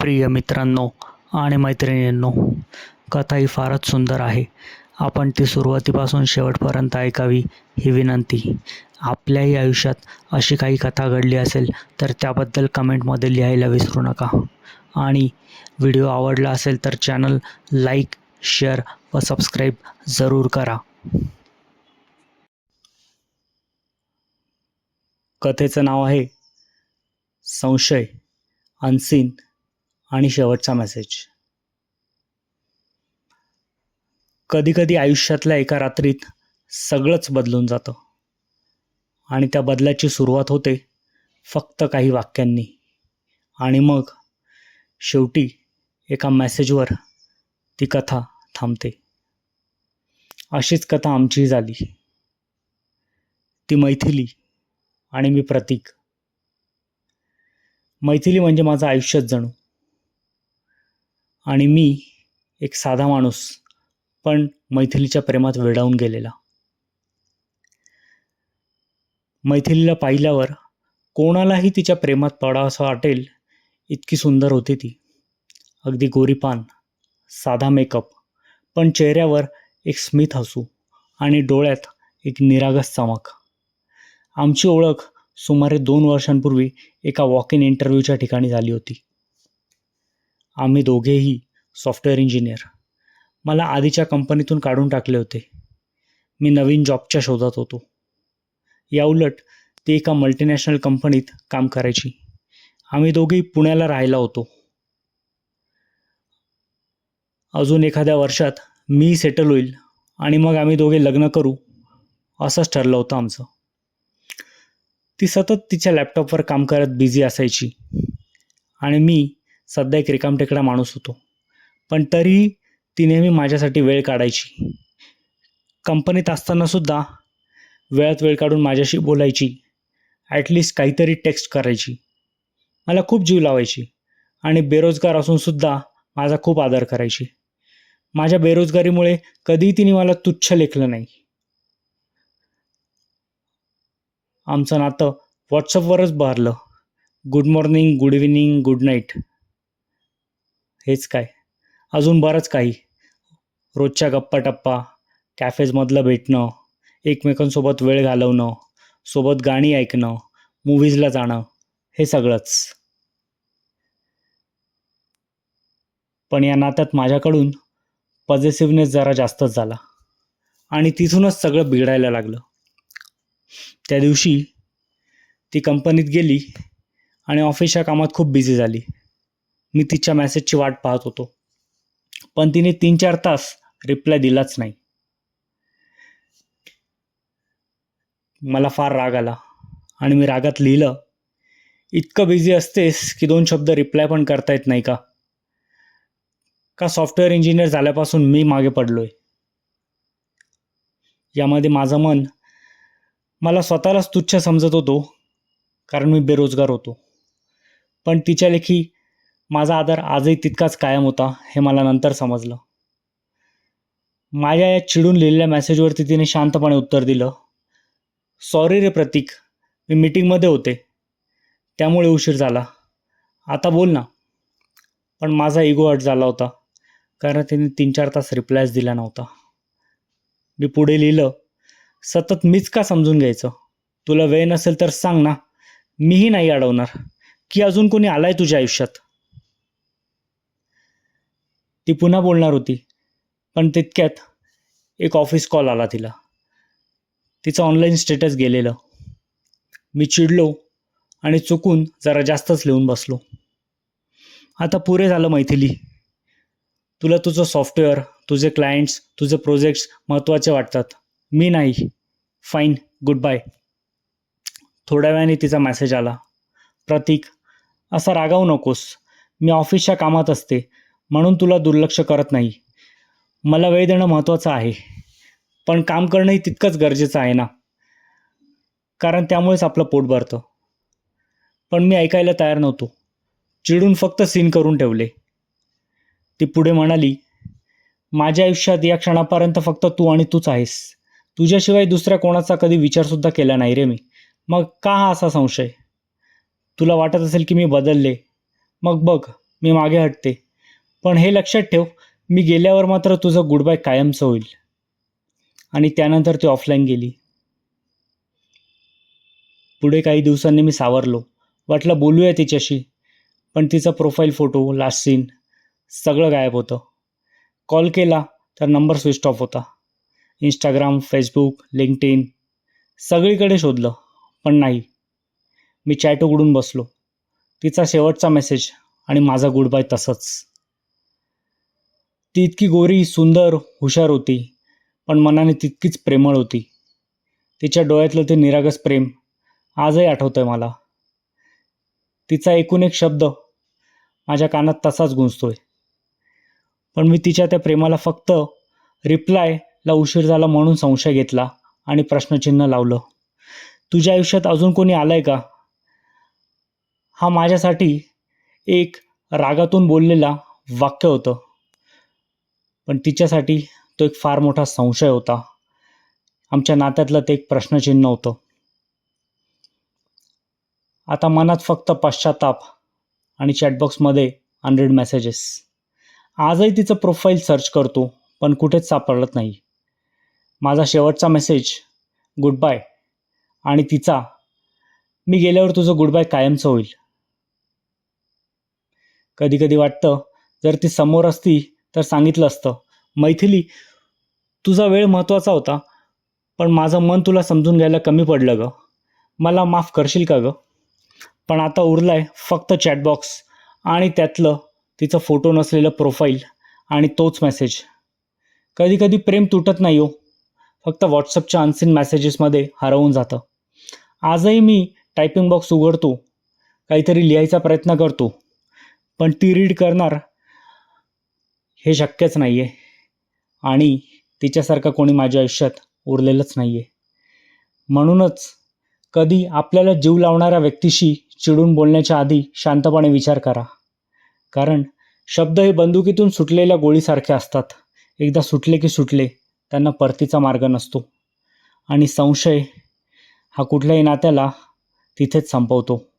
प्रिय मित्रांनो आणि मैत्रिणींनो कथा ही फारच सुंदर आहे. आपण ती सुरुवातीपासून शेवटपर्यंत ऐकावी ही विनंती. आपल्याही आयुष्यात अशी काही कथा घडली असेल तर त्याबद्दल कमेंटमध्ये लिहायला विसरू नका. आणि व्हिडिओ आवडला असेल तर चॅनल लाईक शेअर व सबस्क्राईब जरूर करा. कथेचं नाव आहे संशय अनसीन आणि शेवटचा मेसेज कधीकधी आयुष्यातल्या एका रात्रीत सगळंच बदलून जातं. आणि त्या बदलाची सुरुवात होते फक्त काही वाक्यांनी. आणि मग शेवटी एका मेसेजवर ती कथा थांबते. अशीच कथा आमची झाली. ती मैथिली आणि मी प्रतीक. मैथिली म्हणजे माझं आयुष्यच जणू. आणि मी एक साधा माणूस पण मैथिलीच्या प्रेमात वेडावून गेलेला. मैथिलीला पाहिल्यावर कोणालाही तिच्या प्रेमात पडा असं वाटेल इतकी सुंदर होती ती. अगदी गोरीपान साधा मेकअप पण चेहऱ्यावर एक स्मित हसू आणि डोळ्यात एक निरागस चमक. आमची ओळख सुमारे दोन वर्षांपूर्वी एका वॉक इन इंटरव्ह्यूच्या ठिकाणी झाली होती. आम्ही दोघेही सॉफ्टवेअर इंजिनियर. मला आधीच्या कंपनीतून काढून टाकले होते. मी नवीन जॉबच्या शोधात होतो. याउलट ती एका मल्टीनॅशनल कंपनीत काम करायची. आम्ही दोघेही पुण्याला राहायला होतो. अजून एखाद्या वर्षात मी सेटल होईल आणि मग आम्ही दोघे लग्न करू असंच ठरलं होतं आमचं. ती सतत तिच्या लॅपटॉपवर काम करत बिझी असायची. आणि मी सध्या एक रिकामटेकडा माणूस होतो. पण तरीही ती नेहमी माझ्यासाठी वेळ काढायची. कंपनीत असतानासुद्धा वेळात वेळ काढून माझ्याशी बोलायची. ॲटलिस्ट काहीतरी टेक्स्ट करायची. मला खूप जीव लावायची. आणि बेरोजगार असूनसुद्धा माझा खूप आदर करायची. माझ्या बेरोजगारीमुळे कधीही तिने मला तुच्छ लेखलं नाही. आमचं नातं व्हॉट्सअपवरच बहरलं. Good morning good evening good night हेच काय? अजून बरंच काही. रोजच्या गप्पा टप्पा कॅफेजमधलं भेटणं एकमेकांसोबत वेळ घालवणं सोबत गाणी ऐकणं मूव्हीजला जाणं हे सगळंच. पण या नात्यात माझ्याकडून पॉझिटिव्हनेस जरा जास्तच झाला. आणि तिथूनच सगळं बिघडायला लागलं. त्या दिवशी ती कंपनीत गेली आणि ऑफिसच्या कामात खूप बिझी झाली. मी तिच्या मेसेजची वाट पाहत होतो. पण तिने तीन चार तास रिप्लाय दिलाच नाही. मला फार राग आला आणि मी रागात लिहिलं इतकं बिझी असतेस की दोन शब्द रिप्लाय पण करता येत नाही का? का सॉफ्टवेअर इंजिनियर झाल्यापासून मी मागे पडलोय? यामध्ये माझं मन मला स्वतःलाच तुच्छ समजत होतो कारण मी बेरोजगार होतो. पण तिच्या लेखी माझा आदर आजही तितकाच कायम होता हे मला नंतर समजलं. माझ्या या चिडून लिहिलेल्या मेसेजवरती तिने शांतपणे उत्तर दिलं. सॉरी रे प्रतीक मी मीटिंगमध्ये होते. त्यामुळे उशीर झाला. आता बोल ना. पण माझा इगो अट झाला होता कारण तिने तीन चार तास रिप्लायच दिला नव्हता. मी पुढे लिहिलं सतत मीच का समजून घ्यायचं? तुला वेळ नसेल तर सांग ना. मीही नाही अडवणार. की अजून कोणी आलाय तुझ्या आयुष्यात? ती पुन्हा बोलणार होती. पण तितक्यात एक ऑफिस कॉल आला तिला. तिचं ऑनलाईन स्टेटस गेलेलं. मी चिडलो आणि चुकून जरा जास्तच लिहून बसलो. आता पुरे झालं मैथिली. तुला तुझं सॉफ्टवेअर तुझे क्लायंट्स तुझे प्रोजेक्ट्स महत्त्वाचे वाटतात. मी नाही. फाईन गुड बाय थोड्या वेळाने तिचा मेसेज आला. प्रतीक असा रागावू नकोस. मी ऑफिसच्या कामात असते. म्हणून तुला दुर्लक्ष करत नाही. मला वेळ देणं महत्त्वाचं आहे. पण काम करणंही तितकंच गरजेचं आहे ना? कारण त्यामुळेच आपलं पोट भरतं. पण मी ऐकायला तयार नव्हतो. चिडून फक्त सीन करून ठेवले. ती पुढे म्हणाली माझ्या आयुष्यात या क्षणापर्यंत फक्त तू आणि तूच आहेस. तुझ्याशिवाय दुसऱ्या कोणाचा कधी विचारसुद्धा केला नाही रे मी. मग का हा असा संशय? तुला वाटत असेल की मी बदलले. मग बघ मी मागे हटते. पण हे लक्षात ठेव मी गेल्यावर मात्र तुझं गुड बाय कायमचं होईल. आणि त्यानंतर ती ऑफलाईन गेली. पुढे काही दिवसांनी मी सावरलो. वाटलं बोलूया तिच्याशी पण तिचा प्रोफाईल फोटो लास्ट सीन सगळं गायब होतं. कॉल केला तर नंबर स्विच ऑफ होता. इंस्टाग्राम फेसबुक लिंकटेन सगळीकडे शोधलं पण नाही. मी चॅट उघडून बसलो. तिचा शेवटचा मेसेज आणि माझा गुड बाय तसंच. ती इतकी गोरी सुंदर हुशार होती पण मनाने तितकीच प्रेमळ होती. तिच्या डोळ्यातलं ते निरागस प्रेम आजही आठवतंय मला. तिचा एकूण एक शब्द माझ्या कानात तसाच गुंजतोय. पण मी तिच्या त्या प्रेमाला फक्त रिप्लायला उशीर झाला म्हणून संशय घेतला आणि प्रश्नचिन्ह लावलं. तुझ्या आयुष्यात अजून कोणी आलंय का? हा माझ्यासाठी एक रागातून बोललेला वाक्य होतं. पण तिच्यासाठी तो एक फार मोठा संशय होता. आमच्या नात्यातलं ते एक प्रश्नचिन्ह होतं. आता मनात फक्त पश्चाताप आणि चॅटबॉक्समध्ये अनरीड मेसेजेस आजही तिचं प्रोफाईल सर्च करतो पण कुठेच सापडत नाही. माझा शेवटचा मेसेज गुड बाय आणि तिचा मी गेल्यावर तुझं गुड बाय कायमचं होईल. कधी कधी वाटतं जर ती समोर असती तर सांगितलं असतं मैथिली तुझा वेळ महत्त्वाचा होता पण माझं मन तुला समजून घ्यायला कमी पडलं ग. मला माफ करशील का ग? पण आता उरलाय फक्त चॅटबॉक्स आणि त्यातलं तिचं फोटो नसलेलं प्रोफाईल आणि तोच मेसेज कधी कधी प्रेम तुटत नाही हो. फक्त व्हॉट्सअपच्या अनसीन मेसेजेसमध्ये हरवून जातं. आजही मी टायपिंग बॉक्स उघडतो काहीतरी लिहायचा प्रयत्न करतो पण ती रीड करणार हे शक्यच नाही आहे आणि तिच्यासारखं कोणी माझ्या आयुष्यात उरलेलंच नाही आहे म्हणूनच कधी आपल्याला जीव लावणाऱ्या व्यक्तीशी चिडून बोलण्याच्या आधी शांतपणे विचार करा. कारण शब्द हे बंदुकीतून सुटलेल्या गोळीसारखे असतात. एकदा सुटले की सुटले त्यांना परतीचा मार्ग नसतो. आणि संशय हा कुठल्याही नात्याला तिथेच संपवतो.